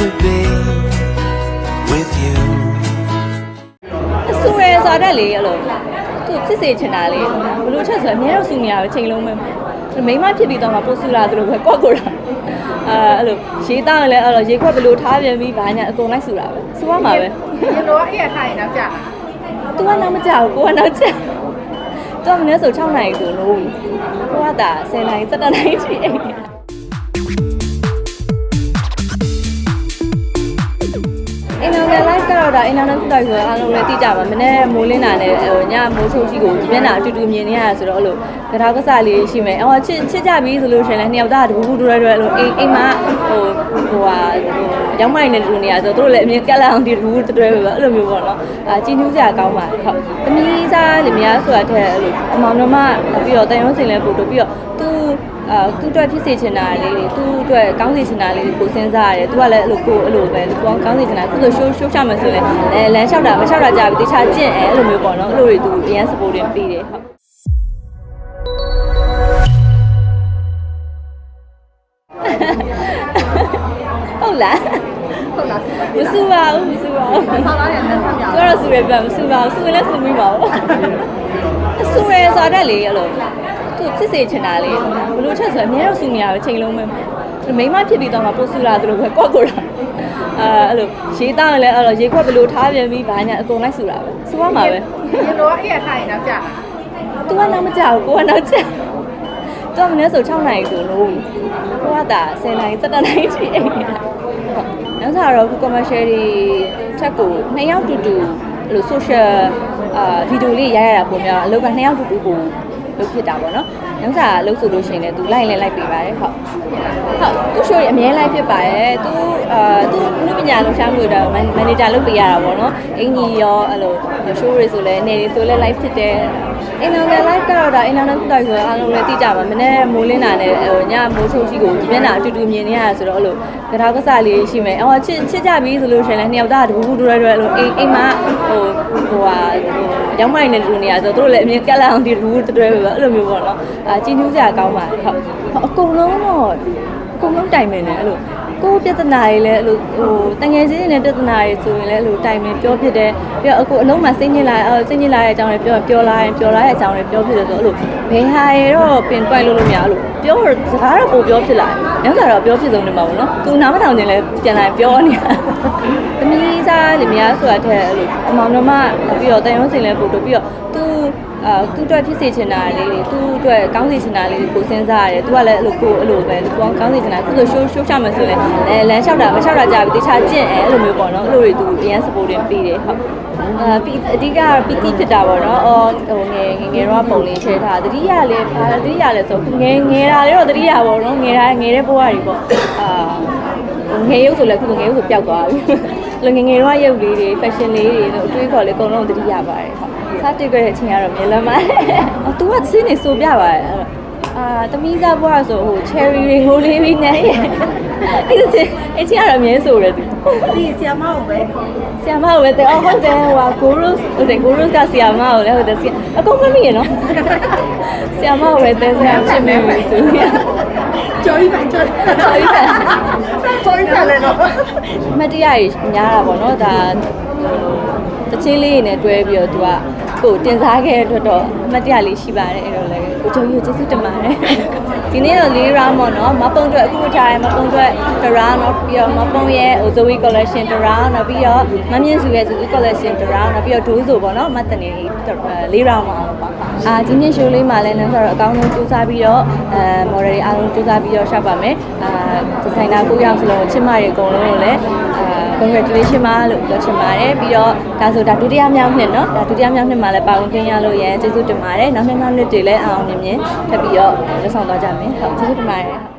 to be with you. အဆူရဲဆိုတော့လေအဲ့လိုသူဖြစ်စေချင်တာလေဘလို့ချက်ဆိုအများတော့ဆူနေရပဲချိန်လုံးပဲမိမဖြစ်ပြီးတော့မှပို့ဆူလာသူတို့ပဲကော့ကိုတာအဲအဲ့လိုရေးသားရင်လည်းအဲ့လိုရေခွက်ဘလို့ထားပြန်ပြီးဘာညာအကုန်လိုက်ဆူတာပဲဆူရမှာပဲဒီလိုအဲ့ရထားရင်တော့ကြာသူကနောက်မကြောက်ကိုကနောက်ကျသူကမနေ့ဆို6နိုင်ဆိုလို့ကိုကတာ10နိုင်17နိုင်ရှိအိမ် အင်နာက live ကတော့ဒါအင်နာနဲ့ခုတိုက်ဆိုတော့အားလုံးလည်းသိကြပါမနေ့မိုးလင်းတာနဲ့ဟိုညမိုးချုပ်ကြီးကိုမျက်နှာအတူတူမြင်နေရတာဆိုတော့အဲ့လိုကြောက်ကစားလေးရှိမယ်အော်ချစ်ချစ်ကြပြီဆိုလို့ရှိရင်လည်းနှစ်ယောက်သားတကူကူတူရဲတူရဲအဲ့လိုအိမ်အိမ်မှာဟိုဟိုဟာဟိုရောက်မိုင်းနေတူနေရဆိုတော့တို့လည်းအမြင်ကက်လာအောင်ဒီတကူတူတူရဲပဲအဲ့လိုမျိုးပေါ့နော်အာကြည်နူးစရာကောင်းပါတယ်ဟုတ်သမီးစားလင်မယားဆိုတာတဲ့အဲ့လိုအမောင်နှမပြီးတော့တန်ရုံးစင်လဲပို့တော့ပြီးတော့သူ အာသူ့အတွက်ဖြစ်စေချင်တာလေးတွေသူ့အတွက်ကောင်းစေချင်တာလေးတွေကိုစဉ်းစားရတယ်သူကလည်းအဲ့လိုကိုအဲ့လိုပဲသူကောင်းကောင်းစေချင်တာသူဆိုရှိုးရှိုးချမယ်ဆိုရင်အဲလမ်းလျှောက်တာမလျှောက်တာကြပြီတခြားကျင့်အဲအဲ့လိုမျိုးပေါ့နော်အဲ့လိုတွေသူအရင် supporting ပေးတယ်ဟုတ်ဟုတ်လားဟုတ်လားမစူပါဘူးမစူပါဘူးဆောင်းလာတဲ့နှစ်ဖက်မြောက်သူကတော့စူရပြမစူပါဘူးစူရင်လည်းစူမိပါဘူး အစူရဲဆိုတော့လေအဲ့လိုသူဖြစ်စေချင်တာလေဘလို့ချက်ဆိုအများတော့စူနေရပဲချိန်လုံးပဲမိမဖြစ်ပြီးတော့မှပို့ဆူလာသူတို့ပဲကော့ကိုတာအဲအဲ့လိုရေးသားရင်လည်းအဲ့လိုရေခွက်ဘလို့ထားပြန်ပြီးဘာညာအကုန်လိုက်ဆူတာပဲဆူရမှာပဲဒီလိုအဲ့ရထားရင်တော့ကြာသူကနောက်မကြောက်ကိုကနောက်ကျသူကမနေ့ဆို6နိုင်ဆိုလို့ကိုကတာ10နိုင်17နိုင်ရှိအိမ်နောက်စားတော့ခု commercial တွေထက်ကိုနှစ်ယောက်တူတူ အဲ့လို social အာဗီဒီယိုလေးရိုက်ရတာပုံများအလုပ်ကနှစ်ယောက်တူတူကို လုပ်ဖြစ်တာပေါ့နော်နောက်စားလုပ်ဆိုလို့ရှိရင်လည်းသူလိုက်လဲလိုက်ပေးပါတယ်ဟုတ်ဟုတ်သူရှိုးရအမြဲလိုက်ဖြစ်ပါတယ်သူအာသူလူပညာလုံရှားမှုတော့မန်နေဂျာလုပ်ပေးရတာပေါ့နော်အင်ကြီးရောအဲ့လို show တွေဆိုလဲနေတွေဆိုလဲ live ဖြစ်တယ်အင်နာက live ကတော့ဒါအင်နာနဲ့ခုတိုက်ဆိုတော့အားလုံးလည်းသိကြပါမနေ့မိုးလင်းတာနဲ့ဟိုညမိုးချုပ်ကြီးကိုမျက်နှာအတူတူမြင်နေရတာဆိုတော့အဲ့လိုကြောက်ကစားလေးရှိမယ်အော်ချစ်ချစ်ကြပြီဆိုလို့ရှိရင်လည်းနှစ်ယောက်သားတကူကူတူရဲတူရဲအဲ့လိုအိမ်အိမ်မှာဟိုဟိုဟာဟိုရောက်မိုင်းနေတူနေရဆိုတော့တို့လည်းအမြင်ကက်လာအောင်ဒီတကူတူရဲပဲအဲ့လိုမျိုးပေါ့နော်အာကြည်နူးစရာကောင်းပါတယ်ဟုတ်အကုန်လုံးတော့အကုန်လုံးတိုင်ပင်တယ်အဲ့လိုကိုယ်ပြဿနာတွေလည်းအဲ့လိုဟိုတငယ်ချင်းတွေနဲ့ပြဿနာတွေဆိုရင်လည်းအဲ့လိုတိုင်ပင်ပြောဖြစ်တယ်ပြီးတော့အခုအလုံးမှာစိတ်ညစ်လာအဲစိတ်ညစ်လာတဲ့အကြောင်းတွေပြောပြောလာရင်ပြောလာတဲ့အကြောင်းတွေပြောဖြစ်တယ်ဆိုအဲ့လိုဘယ်ဟာတွေတော့ပင်ပွိုက်လို့လို့မရအဲ့လိုပြောတော့စကားတော့ပိုပြောဖြစ်လာတယ်နောက်ကြတော့ပြောဖြစ်ဆုံးနေမှာပေါ့နော်သူနားမထောင်ခြင်းလည်းပြန်လာပြောနေတာသမီးစားလင်မယားဆိုတာတဲ့အဲ့လိုအမောင်နှမပြီးတော့တန်ရုံးစင်လည်းပို့တော့ပြီးတော့သူ အာသူ့အတွက်ဖြစ်စေချင်တာလေးတွေသူ့အတွက်ကောင်းစေချင်တာလေးတွေကိုစဉ်းစားရတယ်သူကလည်းအဲ့လိုကိုအဲ့လိုပဲသူကောင်းကောင်းစေချင်တာသူဆိုရှိုးရှိုးချမယ်ဆိုရင်အဲလမ်းလျှောက်တာမလျှောက်တာကြပြီတခြားကျင့်အဲအဲ့လိုမျိုးပေါ့နော်အဲ့လိုတွေသူအရင် supporting ပေးတယ်ဟုတ်အာပီအဓိကပီတိဖြစ်တာပေါ့နော်အော်ဟိုငယ်ငယ်ငယ်တော့ပုံလေးချဲထားတတိယလည်းဘာတတိယလည်းဆိုငယ်ငယ်တာလေးတော့တတိယပေါ့နော်ငယ်တာငယ်တဲ့ဘဝတွေပေါ့အာ ငယ်ရုပ်ဆိုလည်းခုငယ်ရုပ်ဆိုပျောက်သွားပြီလူငယ်ငယ်တော့ရုပ်လေးတွေ fashion လေးတွေတို့အတွေးခေါ်လေးအကုန်လုံးတတိယပါတယ်ဟုတ်စတစ်ခဲ့တဲ့အချိန်ကတော့မြင်လမ်းပါတယ်အော် तू ကစင်းနေဆိုပြပါတယ်အဲ့တော့အာသမီးစားဘွားဆိုဟို cherry တွေငိုလေးပြီးနေရဲ့အဲ့ဒါချင်းအချင်းကတော့အမြဲဆိုရတယ်သူဒီဆီယမအောင်ပဲဆီယာမကိုပဲတဲ့အော်ဟုတ်တယ်ဟိုကိုရိုစ်ဟုတ်တယ်ကိုရိုစ်ကဆီယာမကိုလည်းဟုတ်တယ်ဆီအကုန်မမိရနော်ဆီယာမကိုပဲတဲ့ဆီယာဖြစ်နေပြီဆိုရင်ကျော်ကြီးပဲကျော်တော်ပြီပဲကျော်ကြီးပဲလေနော် မတရားကြီးများတာပေါ့နော်ဒါတချင်းလေးနဲ့တွဲပြီးတော့သူကကိုတင်စားခဲ့တဲ့အတွက်တော့မတရားလေးရှိပါတယ်အဲ့တော့လည်း ကိုကျော်ကြီးကိုကျေးဇူးတင်ပါတယ်ဒီနေ့တော့၄ round ပေါ့နော်မပုံအတွက်အခုထားရမပုံအတွက်တ round တော့ပြီးတော့မပုံရဲ့ Zoe collection တ round တော့ပြီးတော့မမြင့်စုရဲ့ Zoe collection တ round တော့ပြီးတော့ဒိုးဆိုပေါ့နော်မတ်တနေ၄ round မှာအောင်ပါအာဒီနေ့ show လေးမှာလည်းလည်းဆိုတော့အကောင်းဆုံးစူးစမ်းပြီးတော့အဲ model တွေအားလုံးစူးစမ်းပြီးတော့ရှောက်ပါမယ်အာဒီဇိုင်နာကိုရောက်စလုံးချစ်မတွေအကုန်လုံးကိုလည်းအာ congratulation ပါလို့ပြောချင်ပါတယ်ပြီးတော့ဒါဆိုဒါဒုတိယမြောက်နှစ်เนาะဒါဒုတိယမြောက်နှစ်မှာလည်းပါဝင်ခွင့်ရလို့ရန်ကျေးဇူးတင်ပါတယ်နောက်နှစ်နောက်နှစ်တွေလည်းအောင်အောင်မြင်မြင်ထပ်ပြီးတော့လက်ဆောင်သွားကြမယ်ဟုတ်ကျေးဇူးတင်ပါတယ်